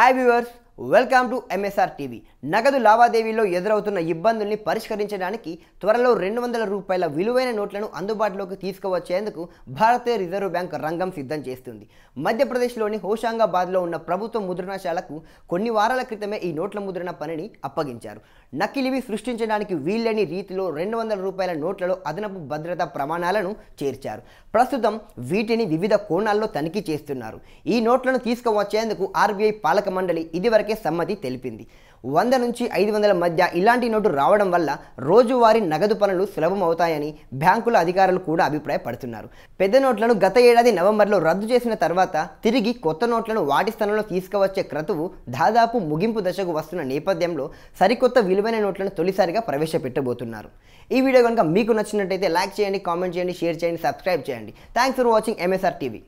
Hi viewers, welcome to MSR TV. నగదు లావాదేవీలో ఎదురవుతున్న ఇబ్బందుల్ని పరిష్కరించడానికి త్వరలో రెండు వందల రూపాయల విలువైన నోట్లను అందుబాటులోకి తీసుకువచ్చేందుకు భారతీయ రిజర్వ్ బ్యాంక్ రంగం సిద్ధం చేస్తుంది. మధ్యప్రదేశ్లోని హోషంగాబాద్లో ఉన్న ప్రభుత్వ ముద్రణశాలకు కొన్ని వారాల క్రితమే ఈ నోట్ల ముద్రణ పనిని అప్పగించారు. నకిలీవి సృష్టించడానికి వీల్లేని రీతిలో రెండు వందల రూపాయల నోట్లలో అదనపు భద్రతా ప్రమాణాలను చేర్చారు. ప్రస్తుతం వీటిని వివిధ కోణాల్లో తనిఖీ చేస్తున్నారు. ఈ నోట్లను తీసుకువచ్చేందుకు ఆర్బీఐ పాలక మండలి ఇదివరకే సమ్మతి తెలిపింది. వంద నుంచి ఐదు వందల మధ్య ఇలాంటి నోటు రావడం వల్ల రోజువారీ నగదు పనులు సులభం అవుతాయని బ్యాంకుల అధికారులు కూడా అభిప్రాయపడుతున్నారు. పెద్ద నోట్లను గత ఏడాది నవంబర్లో రద్దు చేసిన తర్వాత తిరిగి కొత్త నోట్లను వాటి స్థానంలో తీసుకువచ్చే క్రతువు దాదాపు ముగింపు దశకు వస్తున్న నేపథ్యంలో సరికొత్త విలువైన నోట్లను తొలిసారిగా ప్రవేశపెట్టబోతున్నారు. ఈ వీడియో కనుక మీకు నచ్చినట్టయితే లైక్ చేయండి కామెంట్ చేయండి షేర్ చేయండి సబ్స్క్రైబ్ చేయండి. Thanks for watching MSR TV